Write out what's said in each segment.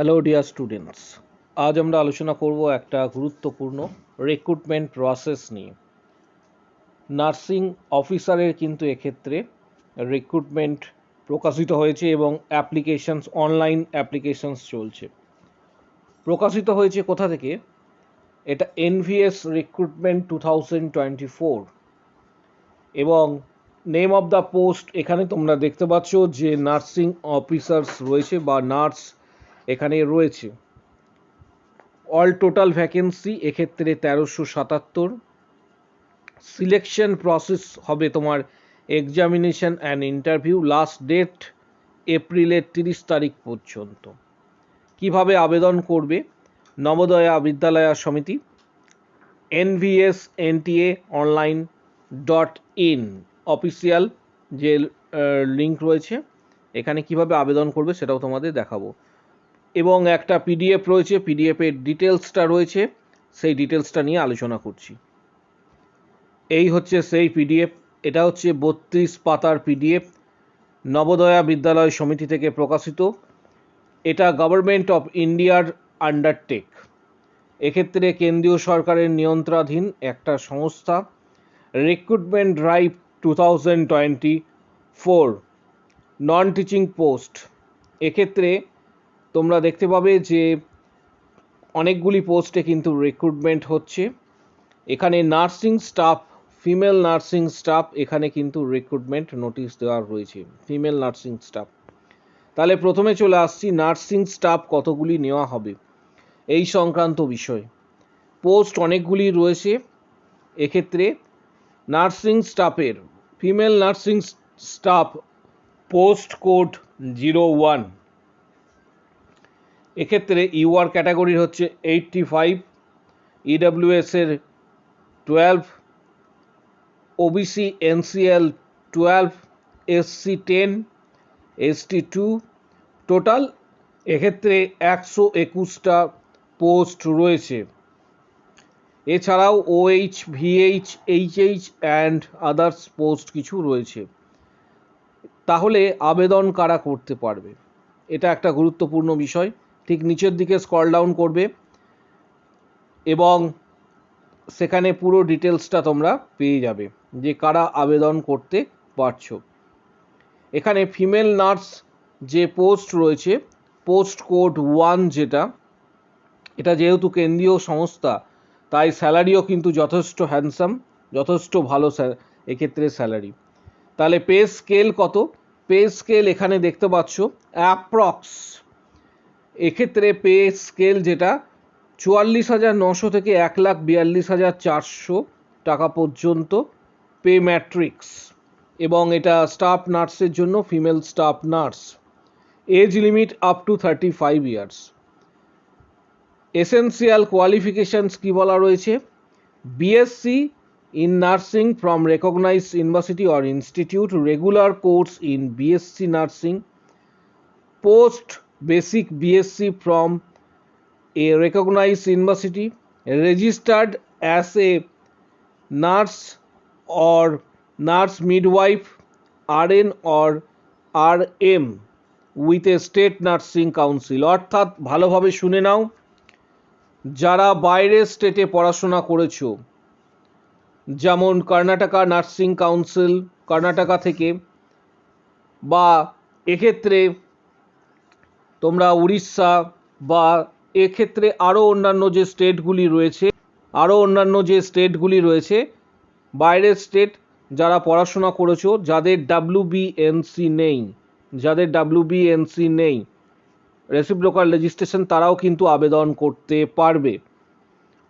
Hello dear students আজ আমরা আলোচনা করব একটা গুরুত্বপূর্ণ রিক্রুটমেন্ট প্রসেস নিয়ে। নার্সিং অফিসারের কিন্তু এক্ষেত্রে রিক্রুটমেন্ট প্রকাশিত হয়েছে এবং অ্যাপ্লিকেশনস অনলাইন অ্যাপ্লিকেশনস চলছে। প্রকাশিত হয়েছে কোথা থেকে? এটা NVS recruitment two thousand twenty four এবং নেম অফ দ্য পোস্ট এখানে তোমরা দেখতে পাচ্ছ যে নার্সিং অফিসার্স রয়েছে বা নার্স এখানে রয়েছে। অল টোটাল ভ্যাকেন্সি এক্ষেত্রে তেরোশো সাতাত্তর। সিলেকশন প্রসেস হবে তোমার examination and interview last date এপ্রিলের তিরিশ তারিখ পর্যন্ত। কীভাবে আবেদন করবে? Navodaya Vidyalaya Samiti NVS NTA online dot in official যে লিঙ্ক রয়েছে, এখানে কীভাবে আবেদন করবে সেটাও তোমাদের দেখাবো। এবং একটা পিডিএফ রয়েছে পিডিএফের ডিটেলসটা রয়েছে, সেই ডিটেলসটা নিয়ে আলোচনা করছি। এই হচ্ছে সেই পিডিএফ এটা হচ্ছে বত্রিশ পাতার পিডিএফ নবোদয়া বিদ্যালয় সমিতি থেকে প্রকাশিত। এটা গভর্নমেন্ট অফ ইন্ডিয়ার আন্ডারটেক এক্ষেত্রে কেন্দ্রীয় সরকারের নিয়ন্ত্রণাধীন একটা সংস্থা recruitment drive two thousand twenty four non teaching post এক্ষেত্রে তোমরা দেখতে পাবে যে অনেকগুলি পোস্টে কিন্তু রিক্রুটমেন্ট হচ্ছে। এখানে nursing staff female nursing staff এখানে কিন্তু রিক্রুটমেন্ট নোটিশ দেওয়া রয়েছে ফিমেল নার্সিং স্টাফ তাহলে প্রথমে চলে আসছি নার্সিং স্টাফ কতগুলি নেওয়া হবে? এই সংক্রান্ত বিষয়। পোস্ট অনেকগুলি রয়েছে, এক্ষেত্রে নার্সিং স্টাফের female nursing staff post code zero one এক্ষেত্রে ইউআর ক্যাটাগরির হচ্ছে এইটটি ফাইভ ইডাব্লিউএস এর twelve OBC NCL twelve SC ten ST two total এক্ষেত্রে একশো একুশটা পোস্ট রয়েছে। এছাড়াও OH VH HH and others post কিছু রয়েছে। তাহলে আবেদন কারা করতে পারবে? এটা একটা গুরুত্বপূর্ণ বিষয়। ঠিক নিচের দিকে স্কল ডাউন করবে এবং সেখানে পুরো ডিটেলসটা তোমরা পেয়ে যাবে যে কারা আবেদন করতে পারছ। এখানে ফিমেল নার্স যে পোস্ট রয়েছে পোস্ট কোড ওয়ান যেটা, এটা যেহেতু কেন্দ্রীয় সংস্থা, তাই স্যালারিও কিন্তু যথেষ্ট হ্যান্ডসাম যথেষ্ট ভালো এক্ষেত্রে স্যালারি তাহলে পে স্কেল কত? পে স্কেল এখানে দেখতে পাচ্ছ অ্যাপ্রক্স এক্ষেত্রে পে স্কেল যেটা, চুয়াল্লিশ হাজার নশো থেকে এক লাখ বিয়াল্লিশ হাজার চারশো টাকা পর্যন্ত পে ম্যাট্রিক্স। এবং এটা স্টাফ নার্সের জন্য, female staff nurse. Age limit up to thirty five years essential qualifications কী বলা রয়েছে? BSc in nursing from recognise university or institute regular course in BSc nursing post basic BSc from a recognise university registered as a nurse or nurse midwife R N or R M with a state nursing council অর্থাৎ ভালোভাবে শুনে নাও, যারা বাইরের স্টেটে পড়াশোনা করেছ, যেমন Karnataka nursing council Karnataka থেকে, বা এক্ষেত্রে তোমরা উড়িষ্যা বা এক্ষেত্রে আরও অন্যান্য যে স্টেটগুলি রয়েছে, আরও অন্যান্য যে স্টেটগুলি রয়েছে, বাইরের স্টেট যারা পড়াশোনা করেছ, যাদের ডাব্লিউ বিএনসি নেই, যাদের ডাব্লিউ বিএনসি নেই রেসিপ্রোকাল রেজিস্ট্রেশন তারাও কিন্তু আবেদন করতে পারবে।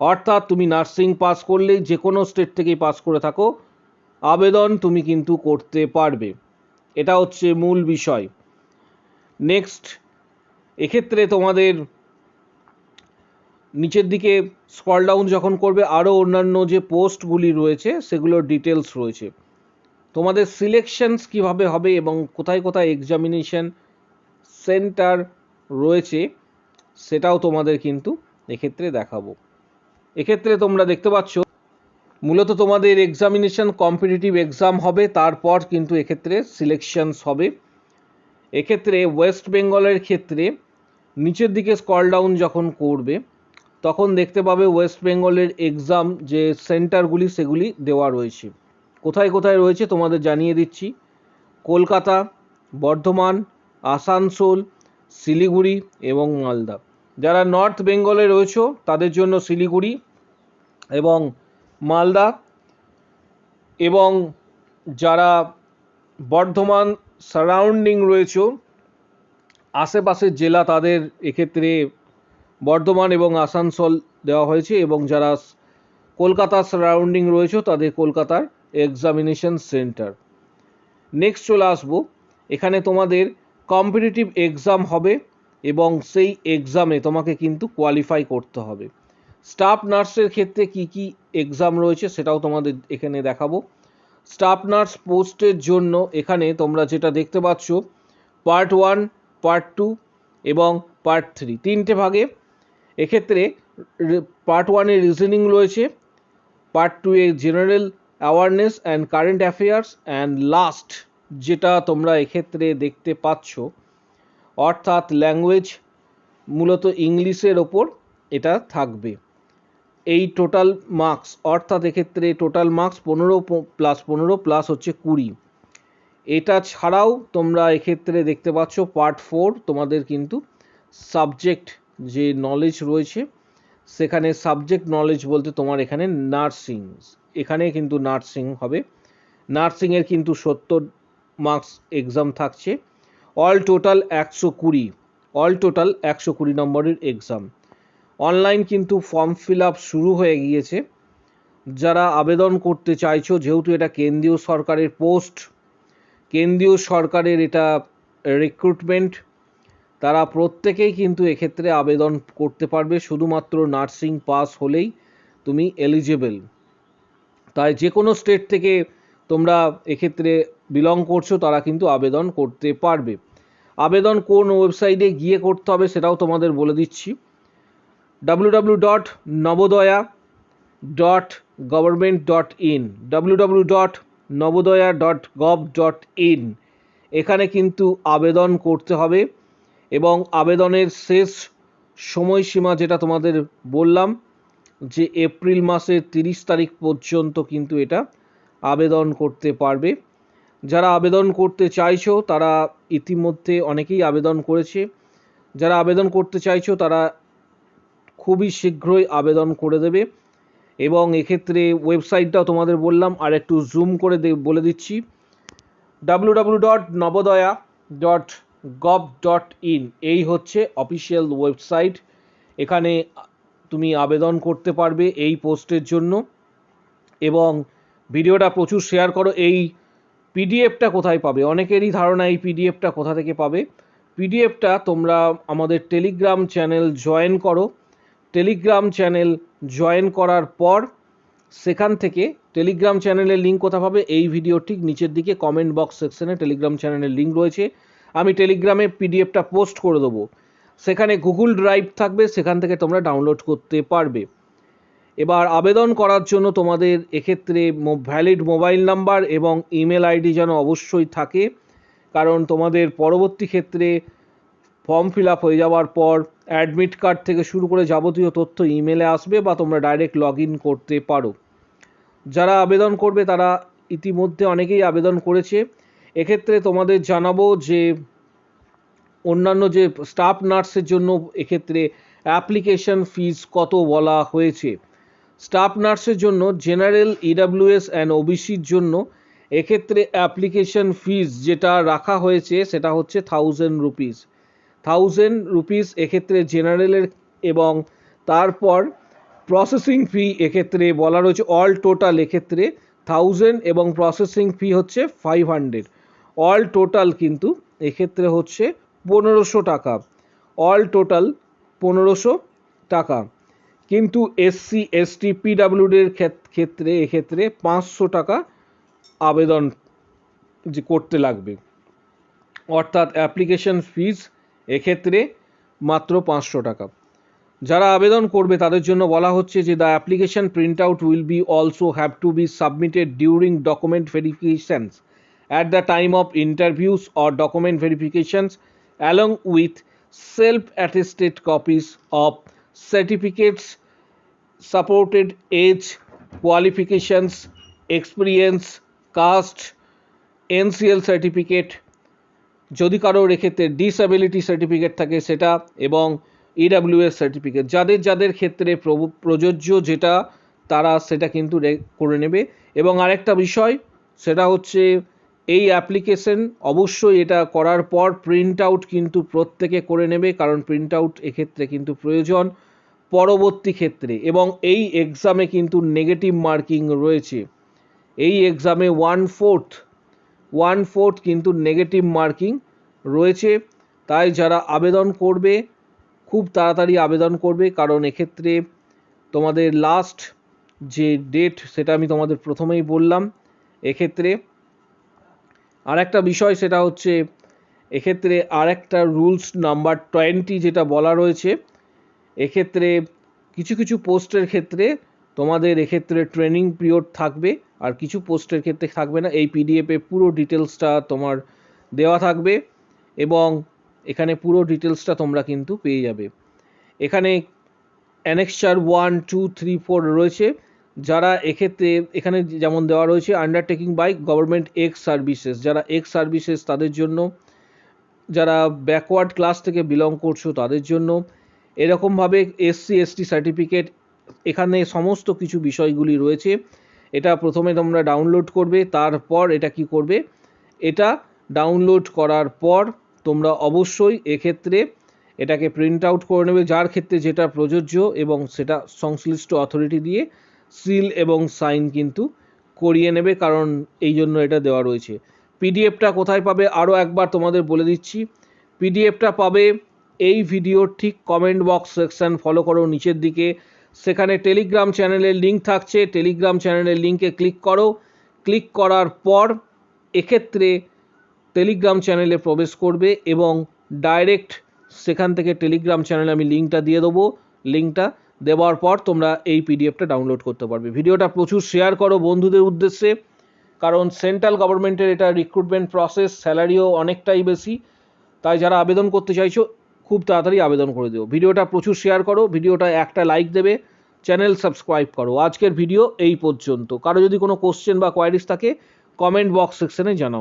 অর্থাৎ তুমি নার্সিং পাস করলেই যে কোনো স্টেট থেকেই পাস করে থাকো, আবেদন তুমি কিন্তু করতে পারবে। এটা হচ্ছে মূল বিষয়। নেক্সট এক্ষেত্রে তোমাদের নিচের দিকে স্কল ডাউন যখন করবে আরও অন্যান্য যে পোস্টগুলি রয়েছে, সেগুলোর ডিটেলস রয়েছে। তোমাদের সিলেকশনস কীভাবে হবে এবং কোথায় কোথায় এক্সামিনেশন সেন্টার রয়েছে, সেটাও তোমাদের কিন্তু এক্ষেত্রে দেখাবো। এক্ষেত্রে তোমরা দেখতে পাচ্ছ, মূলত তোমাদের এক্সামিনেশন কম্পিটিটিভ এক্সাম হবে, তারপর কিন্তু এক্ষেত্রে সিলেকশনস হবে। এক্ষেত্রে ওয়েস্ট বেঙ্গলের ক্ষেত্রে নিচের দিকে স্কল ডাউন যখন করবে, তখন দেখতে পাবে ওয়েস্ট বেঙ্গলের এক্সাম যে সেন্টারগুলি সেগুলি দেওয়া রয়েছে। কোথায় কোথায় রয়েছে তোমাদের জানিয়ে দিচ্ছি। কলকাতা, বর্ধমান, আসানসোল, শিলিগুড়ি এবং মালদা। যারা নর্থ বেঙ্গলে রয়েছে, তাদের জন্য শিলিগুড়ি এবং মালদা এবং যারা বর্ধমান সারাউন্ডিং রয়েছে আশেপাশের জেলা তাদের এক্ষেত্রে বর্ধমান এবং আসানসোল দেওয়া হয়েছে এবং যারা কলকাতা সারাউন্ডিং রয়েছে তাদের কলকাতার এক্সামিনেশন সেন্টার নেক্সট চলে আসব। এখানে তোমাদের কম্পিটিটিভ এক্সাম হবে এবং সেই এক্সামে তোমাকে কিন্তু কোয়ালিফাই করতে হবে। স্টাফ নার্সের ক্ষেত্রে কি কি এক্সাম রয়েছে সেটাও তোমাদের এখানে দেখাবো। স্টাফ নার্স পোস্টের জন্য এখানে তোমরা যেটা দেখতে পাচ্ছ পার্ট ওয়ান পার্ট টু এবং পার্ট থ্রি তিনটে ভাগে। এক্ষেত্রে পার্ট ওয়ানে রিজনিং রয়েছে part two A general awareness and current affairs and last যেটা তোমরা এক্ষেত্রে দেখতে পাচ্ছ। অর্থাৎ ল্যাঙ্গুয়েজ মূলত ইংলিশের ওপর এটা থাকবে। এই টোটাল মার্কস অর্থাৎ এক্ষেত্রে টোটাল মার্কস পনেরো প্লাস পনেরো প্লাস হচ্ছে কুড়ি। এটা ছাড়াও তোমরা এক্ষেত্রে দেখতে পাচ্ছ পার্ট ফোর তোমাদের কিন্তু সাবজেক্ট যে নলেজ রয়েছে, সেখানে সাবজেক্ট নলেজ বলতে তোমার এখানে নার্সিং এখানে কিন্তু নার্সিং হবে। নার্সিংয়ের কিন্তু সত্তর মার্কস এক্সাম থাকছে। অল টোটাল একশো কুড়ি অল টোটাল একশো কুড়ি নম্বরের এক্সাম অনলাইন কিন্তু ফর্ম ফিল আপ শুরু হয়ে গিয়েছে। যারা আবেদন করতে চাইছো, যেহেতু এটা কেন্দ্রীয় সরকারের পোস্ট কেন্দ্রীয় সরকারের এটা রিক্রুটমেন্ট তারা প্রত্যেকেই কিন্তু এক্ষেত্রে আবেদন করতে পারবে। শুধুমাত্র নার্সিং পাস হলেই তুমি এলিজেবল তাই যে কোনো স্টেট থেকে তোমরা এক্ষেত্রে বিলং করছ, তারা কিন্তু আবেদন করতে পারবে। আবেদন কোন ওয়েবসাইটে গিয়ে করতে হবে, সেটাও তোমাদের বলে দিচ্ছি। W dot Navodaya dot government dot in W dot Navodaya dot gov dot in এখানে কিন্তু আবেদন করতে হবে এবং আবেদনের শেষ সময়সীমা যেটা তোমাদের বললাম, যে এপ্রিল মাসের তিরিশ তারিখ পর্যন্ত কিন্তু এটা আবেদন করতে পারবে। যারা আবেদন করতে চাইছো, তারা ইতিমধ্যে অনেকেই আবেদন করেছে। যারা আবেদন করতে চাইছো, তারা খুবই শীঘ্রই আবেদন করে দেবে। এবং এক্ষেত্রে ওয়েবসাইটটাও তোমাদের বললাম, আর একটু জুম করে বলে দিচ্ছি। W W dot Navodaya dot gov dot in এই হচ্ছে অফিসিয়াল ওয়েবসাইট এখানে তুমি আবেদন করতে পারবে এই পোস্টের জন্য। এবং ভিডিওটা প্রচুর শেয়ার করো। এই পিডিএফটা কোথায় পাবে? অনেকেরই ধারণা এই পিডিএফটা কোথা থেকে পাবে? পিডিএফটা তোমরা আমাদের টেলিগ্রাম চ্যানেল জয়েন করো। টেলিগ্রাম চ্যানেল জয়েন করার পর সেখান থেকে টেলিগ্রাম চ্যানেলের লিঙ্ক কোথা পাবে? এই ভিডিও ঠিক নিচের দিকে কমেন্ট বক্স সেকশনে টেলিগ্রাম চ্যানেলের লিঙ্ক রয়েছে। আমি টেলিগ্রামে পিডিএফটা পোস্ট করে দেবো। সেখানে গুগল ড্রাইভ থাকবে, সেখান থেকে তোমরা ডাউনলোড করতে পারবে। এবার আবেদন করার জন্য তোমাদের এক্ষেত্রে ভ্যালিড মোবাইল নাম্বার এবং ইমেল আইডি যেন অবশ্যই থাকে। কারণ তোমাদের পরবর্তী ক্ষেত্রে ফর্ম ফিল আপ হয়ে যাওয়ার পর অ্যাডমিট কার্ড থেকে শুরু করে যাবতীয় তথ্য ইমেলে আসবে বা তোমরা ডাইরেক্ট লগ ইন করতে পারো। যারা আবেদন করবে তারা ইতিমধ্যে অনেকেই আবেদন করেছে। এক্ষেত্রে তোমাদের জানাব যে অন্যান্য যে স্টাফ নার্সের জন্য এক্ষেত্রে অ্যাপ্লিকেশন ফিজ কত বলা হয়েছে। স্টাফ নার্সের জন্য জেনারেল ইডাব্লিউএস অ্যান্ড ওবিসির জন্য এক্ষেত্রে অ্যাপ্লিকেশন ফিজ যেটা রাখা হয়েছে সেটা হচ্ছে থাউজেন্ড রুপিস থাউজেন্ড রুপিস এক্ষেত্রে জেনারেলের এবং তারপর প্রসেসিং ফি এক্ষেত্রে বলা রয়েছে অল টোটাল এক্ষেত্রে থাউজেন্ড এবং প্রসেসিং ফি হচ্ছে ফাইভ হান্ড্রেড অল টোটাল কিন্তু এক্ষেত্রে হচ্ছে পনেরোশো টাকা। অল টোটাল পনেরোশো টাকা। কিন্তু এসসি এসটি পিডাব্লিউডির ক্ষেত্রে এক্ষেত্রে পাঁচশো টাকা আবেদন যে করতে লাগবে। অর্থাৎ অ্যাপ্লিকেশন ফিজ এক্ষেত্রে মাত্র পাঁচশো টাকা। যারা আবেদন করবে, তাদের জন্য বলা হচ্ছে যে the application print out will be also have to be submitted during document verifications at the time of interviews or document verifications along with self attested copies of certificates supported age qualifications experience caste NCL certificate যদি কারোর এক্ষেত্রে disability certificate থাকে, সেটা এবং EWS certificate যাদের যাদের ক্ষেত্রে প্রযোজ্য যেটা, তারা সেটা কিন্তু করে নেবে। এবং আরেকটা বিষয়, সেটা হচ্ছে এই অ্যাপ্লিকেশন অবশ্যই এটা করার পর প্রিন্ট আউট কিন্তু প্রত্যেকে করে নেবে, কারণ প্রিন্ট আউট এক্ষেত্রে কিন্তু প্রয়োজন পরবর্তী ক্ষেত্রে। এবং এই এক্সামে কিন্তু নেগেটিভ মার্কিং রয়েছে। এই এক্সামে ওয়ান ফোর্থ ওয়ান ফোর্থ কিন্তু নেগেটিভ মার্কিং রয়েছে। তাই যারা আবেদন করবে, খুব তাড়াতাড়ি আবেদন করবে, কারণ এক্ষেত্রে তোমাদের লাস্ট যে ডেট সেটা আমি তোমাদের প্রথমেই বললাম। এক্ষেত্রে আরেকটা বিষয় সেটা হচ্ছে, এক্ষেত্রে আরেকটা রুলস নাম্বার টোয়েন্টি যেটা বলা রয়েছে, এক্ষেত্রে কিছু কিছু পোস্টের ক্ষেত্রে তোমাদের এক্ষেত্রে ট্রেনিং পিরিয়ড থাকবে। আর কিছু পোস্টের ক্ষেত্রে থাকবে না। এই পিডিএফে পুরো ডিটেলসটা তোমার দেওয়া থাকবে এবং এখানে পুরো ডিটেলসটা তোমরা কিন্তু পেয়ে যাবে। এখানে annexure one two three four রয়েছে। যারা এক্ষেত্রে এখানে যেমন দেওয়া রয়েছে undertaking by government ex services যারা এক্স সার্ভিসেস তাদের জন্য যারা ব্যাকওয়ার্ড ক্লাস থেকে বিলং করছ, তাদের জন্য এরকমভাবে এসসি এসটি সার্টিফিকেট এখানে সমস্ত কিছু বিষয়গুলি রয়েছে। এটা প্রথমে তোমরা ডাউনলোড করবে, তারপর এটা কি করবে? এটা ডাউনলোড করার পর তোমরা অবশ্যই এক্ষেত্রে এটাকে প্রিন্ট আউট করে নেবে, যার ক্ষেত্রে যেটা প্রযোজ্য এবং সেটা সংশ্লিষ্ট অথরিটি দিয়ে সিল এবং সাইন কিন্তু করিয়ে নেবে, কারণ এই জন্য এটা দেওয়া রয়েছে। পিডিএফটা কোথায় পাবে? আরও একবার তোমাদের বলে দিচ্ছি। পিডিএফটা পাবে এই ভিডিওর ঠিক কমেন্ট বক্স সেকশন ফলো করো নিচের দিকে। সেখানে টেলিগ্রাম চ্যানেলের লিঙ্ক থাকছে। টেলিগ্রাম চ্যানেলের লিঙ্কে ক্লিক করো। ক্লিক করার পর এক্ষেত্রে টেলিগ্রাম চ্যানেলে প্রবেশ করবে এবং ডাইরেক্ট সেখান থেকে টেলিগ্রাম চ্যানেলে আমি লিঙ্কটা দিয়ে দেবো। লিঙ্কটা দেওয়ার পর তোমরা এই পিডিএফটা ডাউনলোড করতে পারবে। ভিডিওটা প্রচুর শেয়ার করো বন্ধুদের উদ্দেশ্যে, কারণ সেন্ট্রাল গভর্নমেন্টের এটা রিক্রুটমেন্ট প্রসেস স্যালারিও অনেকটাই বেশি। তাই যারা আবেদন করতে চাইছো খুব তাড়াতাড়ি আবেদন করে দিও। ভিডিওটা প্রচুর শেয়ার করো, ভিডিওটা একটা লাইক দেবে চ্যানেল সাবস্ক্রাইব করো। আজকের ভিডিও এই পর্যন্ত। কারও যদি কোনো কোশ্চেন বা কোয়ারিজ থাকে কমেন্ট বক্স সেকশনে জানাও।